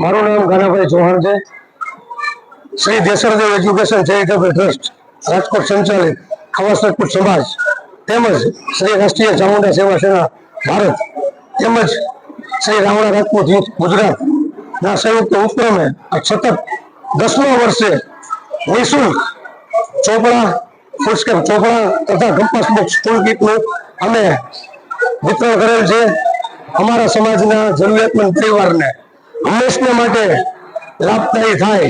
મારું નામ ગાનાભાઈ ચૌહાણ છે. Shri Desardev education charitable trust Rajkot સંચાલિત ખવાસ રાજકોટ સમાજ, તેમજ શ્રી રાષ્ટ્રીય ચામુંડા સેવા સેના ભારત, તેમજ શ્રી રાવણા રાજપૂત યુથ ગુજરાત ના સંયુક્ત ઉપક્રમે આ સતત દસમા વર્ષે નિઃશુલ્ક ચોપડા, ફૂલસ્કેપ ચોપડા તથા કંપાસ બોક્સ સ્કૂલ કીટનું અમે વિતરણ કરેલ છે. અમારા સમાજના જરૂરિયાતમંદ પરિવારને હંમેશને માટે લાભદાયી થાય,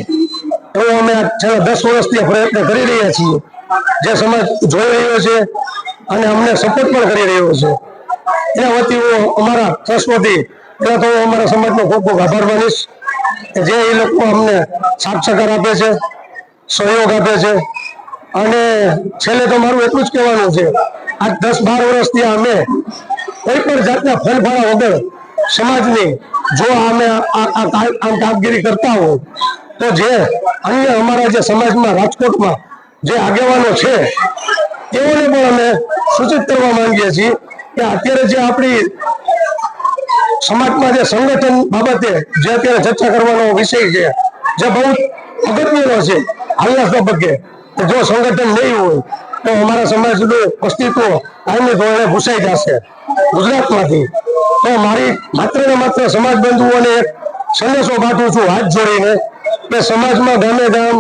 એવો અમે છેલ્લા દસ વર્ષથી પ્રયત્ન કરી રહ્યા છીએ. જે સમાજ જોઈ રહ્યો છે અને અમને સપોર્ટ પણ કરી રહ્યો છે. એના વતી હું અમારા ટ્રસ્ટ વતી તો હું અમારા સમાજનો ખૂબ ખૂબ આભાર માનીશ કે જે એ લોકો અમને સાથ આપે છે, સહયોગ આપે છે. અને છેલ્લે તો મારું એટલું જ કહેવાનું છે આ દસ બાર વર્ષથી અમે કોઈ પણ જાતના ફલફાળા વગર સમાજની જો અમે આમ કામગીરી કરતા હો તો જે અન્ય અમારા જે સમાજમાં, રાજકોટમાં જે આગેવાનો છે, તેઓને પણ અમે સૂચિત કરવા માંગીએ છીએ કે અત્યારે જે આપણી સમાજમાં જે સંગઠન બાબતે જે અત્યારે ચર્ચા કરવાનો વિષય છે, જે બહુ અગત્યનો છે, હાલના તબક્કે જો સંગઠન નહીં હોય, તો અમારા સમાજનું અસ્તિત્વ કાયમી ધોરણે ભૂસાઈ જશે. ગુજરાતમાંથી તો મારી માત્ર ને માત્ર સમાજ બંધુઓને એક સંદેશો પાઠવું છું હાથ જોડીને. કે સમાજમાં ગામે ગામ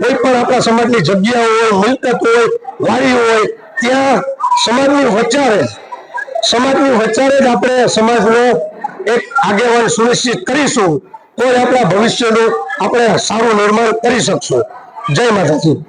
કોઈ પણ આપણા સમાજની જગ્યાઓ હોય, મિલકત હોય, વાડી હોય, ત્યાં સમાજની વચારે સમાજની વચારે જ આપણે સમાજનો એક આગેવાન સુનિશ્ચિત કરીશું. તો આપણા ભવિષ્યનું આપણે સારું નિર્માણ કરી શકશું. જય માતાજી.